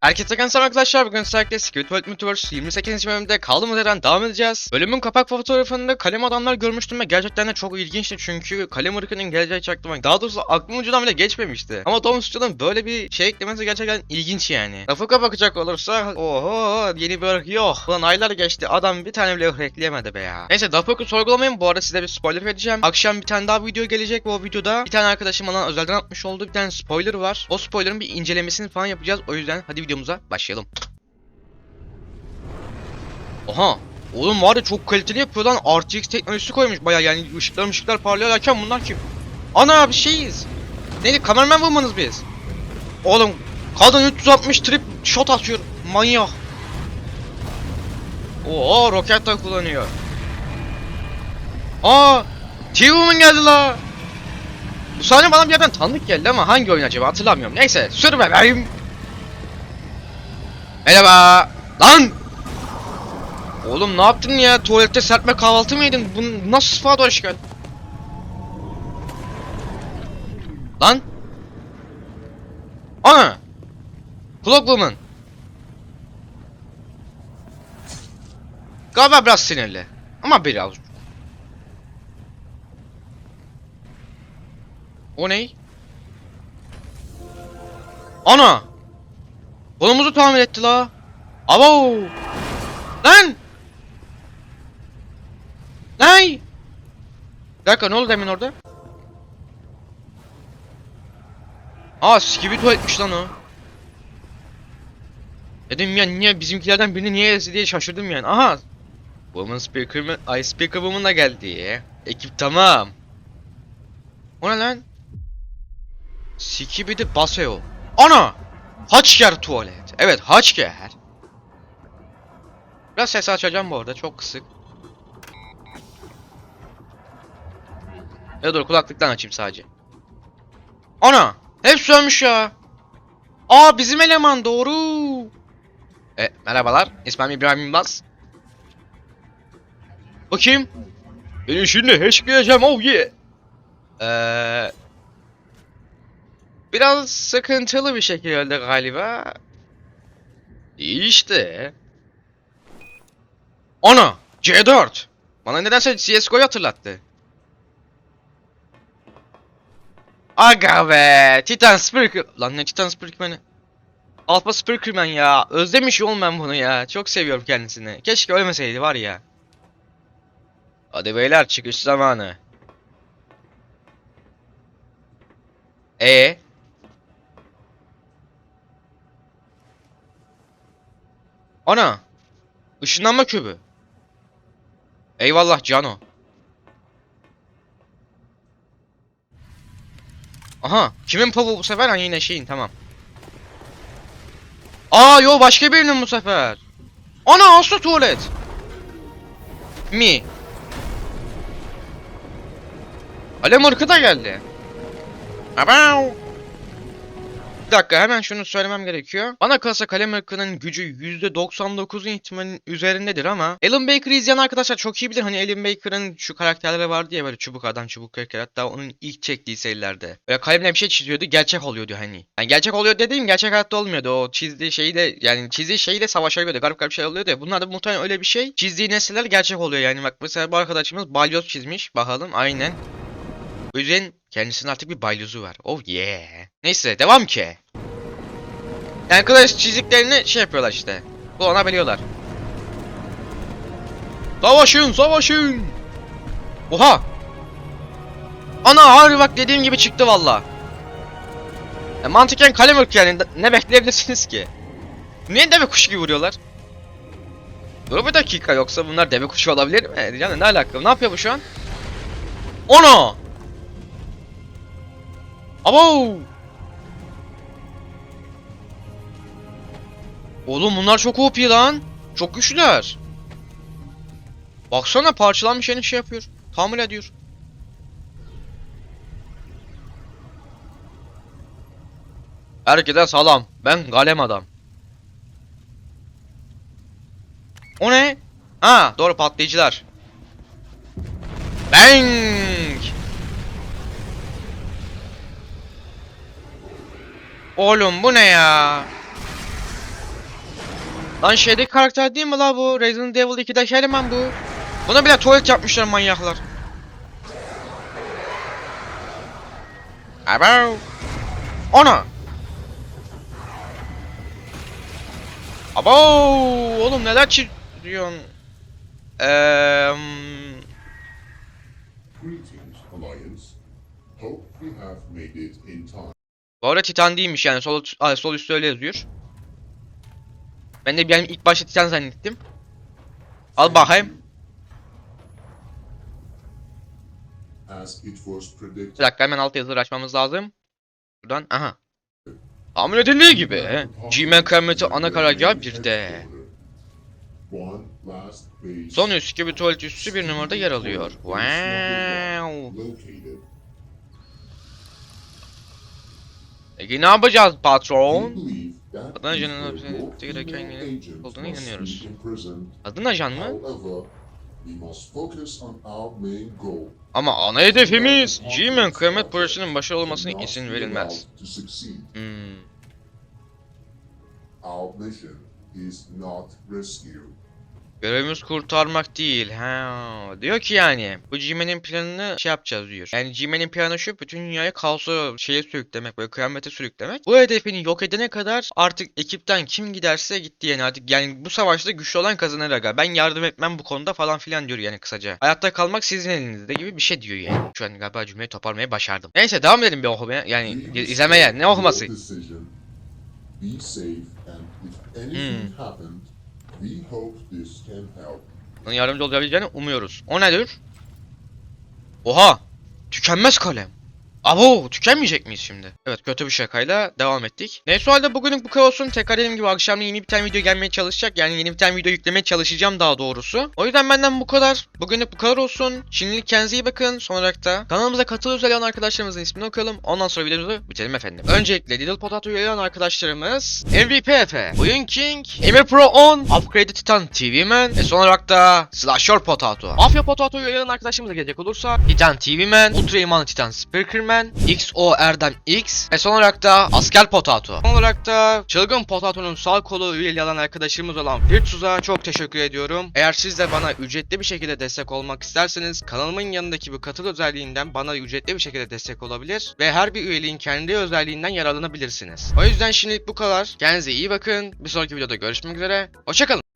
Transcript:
Herkese kanser arkadaşlar bugün özellikle Secret World Multiverse 28. bölümde kaldığımız yerden devam edeceğiz. Bölümün kapak fotoğrafında kalem adamlar görmüştüm ve gerçekten de çok ilginçti çünkü kalem ırkının geleceği çaktırmak daha doğrusu aklımın ucundan bile geçmemişti. Ama Tom Stu'nun böyle bir şey eklemesi gerçekten ilginç yani. Rafık'a bakacak olursa oho yeni bir ırk yok. Ulan aylar geçti adam bir tane bile ırk ekleyemedi be ya. Neyse Rafık'ı sorgulamayın bu arada size bir spoiler vereceğim. Akşam bir tane daha video gelecek ve o videoda bir tane arkadaşım bana özelden atmış olduğu bir tane spoiler var. O spoilerın bir incelemesini falan yapacağız. O yüzden hadi videomuza başlayalım. Oha. Oğlum var ya çok kaliteli yapıyor lan. RTX teknolojisi koymuş baya yani ışıklar ışıklar parlıyor derken bunlar kim? Ana bir şeyiz. Neydi kameraman bulmanız biz. Oğlum kadın 360 trip shot atıyor. Manyak. Oo roket de kullanıyor. Aa T-Woman geldi la. Bu sahne bana bir yerden tanıdık geldi ama hangi oyun acaba hatırlamıyorum. Neyse sür bebeğim. Merhaba. Lan. Oğlum ne yaptın ya? Tuvalette serpme kahvaltı mı yedin? Bu nasıl sıfat hoş geldin? Lan. Ana. Clockwoman. Galiba biraz sinirli. Ama biraz. O ne? Ana! Kolumuzu tamir etti la. Abo! Lan! Lan! Bir dakika ne oldu demin orada? Aa skibidi etmiş lan o. Dedim ya niye bizimkilerden birini niye ezdi diye şaşırdım yani. Aha! Woman Speaker, Ay Speaker Woman da geldi. Ekip tamam. O ne lan? Skibidi baseo. Ana! Haçker tuvalet. Evet Haçker. Biraz ses açacağım bu arada çok kısık. Ya dur kulaklıktan açayım sadece. Ana! Hep sönmüş ya. Aa bizim eleman doğru. E, merhabalar. İsmim İbrahim Yılmaz. Bakayım. Ben şimdi hiç geleceğim oh yeah. Eee... Biraz sıkıntılı bir şekilde galiba. İşte. Ana! C4! Bana nedense CSGO'yu hatırlattı. Aga be! Titan Spearker... Lan ne Titan Spearkerman'i? Alpha Spearkerman ya. Özlemiş oğlum ben bunu ya. Çok seviyorum kendisini. Keşke ölmeseydi var ya. Hadi beyler çıkış zamanı. E Ana! Işınlanma kübü. Eyvallah Cano. Aha! Kimin pavu bu sefer? Ha yine şeyin tamam. Aa yo başka birinin bu sefer. Ana Aslı tuvalet. Mi. Alem ırkı geldi. Abav. Bir dakika hemen şunu söylemem gerekiyor. Bana kalırsa kalem ırkının gücü %99'un ihtimalin üzerindedir ama Alan Baker'ı izleyen arkadaşlar çok iyi bilir. Hani Alan Baker'ın şu karakterleri vardı ya böyle çubuk adam çubuk karakter hatta onun ilk çektiği serilerde. Böyle kalemle bir şey çiziyordu gerçek oluyordu hani. Yani gerçek oluyor dediğim gerçek hayatta olmuyordu. O çizdiği şeyi de yani çizdiği şeyi de savaşabiliyordu. Garip garip şey oluyordu ya. Bunlar da muhtemelen öyle bir şey. Çizdiği nesneler gerçek oluyor yani. Bak mesela bu arkadaşımız balyoz çizmiş. Bakalım aynen. O yüzden kendisinin artık bir balyozu var. Oh yeah. Neyse devam ki. Yani kılıç çiziklerini şey yapıyorlar işte. Kullanabiliyorlar. Savaşın savaşın. Oha. Ana harbi bak dediğim gibi çıktı valla. Ya mantıken kalem ırk yani ne bekleyebilirsiniz ki? Niye deve kuşu gibi vuruyorlar? Dur bir dakika yoksa bunlar deve kuşu olabilir mi? Yani ne alaka? Ne yapıyor bu şu an? Ono! Abo! Oğlum bunlar çok OP lan. Çok güçlüler. Baksana parçalanmış yeni şey yapıyor. Tamir ediyor. Herkese salam. Ben Galem adam. O ne? Ha doğru patlayıcılar. Bang! Oğlum bu ne ya? Lan şeydeki karakter değil mi la bu? Resident Evil 2'de Herman bu. Buna bile tuvalet yapmışlar manyaklar. Abo. Ona. Abo. Oğlum neler çiziyorsun? Eee... Greetings, Alliance. Hope we have made it in time. Bu arada Titan değilmiş yani sol, ay, sol üstte öyle yazıyor. Ben de benim ilk başta Titan zannettim. Al bakayım. Bir dakika hemen alt yazıları açmamız lazım. Buradan aha. Tahmin edildiği gibi G-Man kıyameti ana karargah 1'de. One last base. Son üst gibi tuvalet üssü bir numarada yer alıyor. Wow. Peki ne yapacağız patron? Adana ajanın hapishanede gereken yeni must inanıyoruz. Adın ajan mı? Ama ana hedefimiz G-Man kıyamet projesinin başarılı olmasına izin verilmez. Hmm. Our mission is not rescue. Görevimiz kurtarmak değil. Ha, diyor ki yani bu G-Man'in planını şey yapacağız diyor. Yani G-Man'in planı şu bütün dünyayı kaosa şeye sürüklemek böyle kıyamete sürüklemek. Bu hedefini yok edene kadar artık ekipten kim giderse gitti yani artık yani bu savaşta güçlü olan kazanır aga. Ben yardım etmem bu konuda falan filan diyor yani kısaca. Hayatta kalmak sizin elinizde gibi bir şey diyor yani. Şu an galiba cümleyi toparlamayı başardım. Neyse devam edelim bir okumaya. Yani izlemeye. Ne okuması? your Bana yardımcı olabileceğini umuyoruz. O nedir? Oha! Tükenmez kalem. Abo! Tükenmeyecek miyiz şimdi? Evet kötü bir şakayla devam ettik. Neyse o halde bugünlük bu kadar olsun. Tekrar dediğim gibi akşam yeni bir tane video gelmeye çalışacak. Yani yeni bir tane video yüklemeye çalışacağım daha doğrusu. O yüzden benden bu kadar. Bugünlük bu kadar olsun. Şimdilik kendinize iyi bakın. Son olarak da kanalımıza katıl üye olan arkadaşlarımızın ismini okuyalım. Ondan sonra videomuzu bitirelim efendim. Öncelikle Little Potato üye olan arkadaşlarımız MVP Efe, Oyun King, Emir Pro 10, Upgraded Titan TV Man ve son olarak da Slasher Potato. Afya Potato üye olan arkadaşlarımıza gelecek olursa Titan TV Man, Ultra İmanlı Titan Speakerman, XO Erdem X ve son olarak da Asker Potato. Son olarak da Çılgın Potato'nun sağ kolu üyeliği alan arkadaşımız olan Firtzuz'a çok teşekkür ediyorum. Eğer siz de bana ücretli bir şekilde destek olmak isterseniz kanalımın yanındaki bu katıl özelliğinden bana ücretli bir şekilde destek olabilir ve her bir üyeliğin kendi özelliğinden yararlanabilirsiniz. O yüzden şimdilik bu kadar. Kendinize iyi bakın. Bir sonraki videoda görüşmek üzere. Hoşçakalın.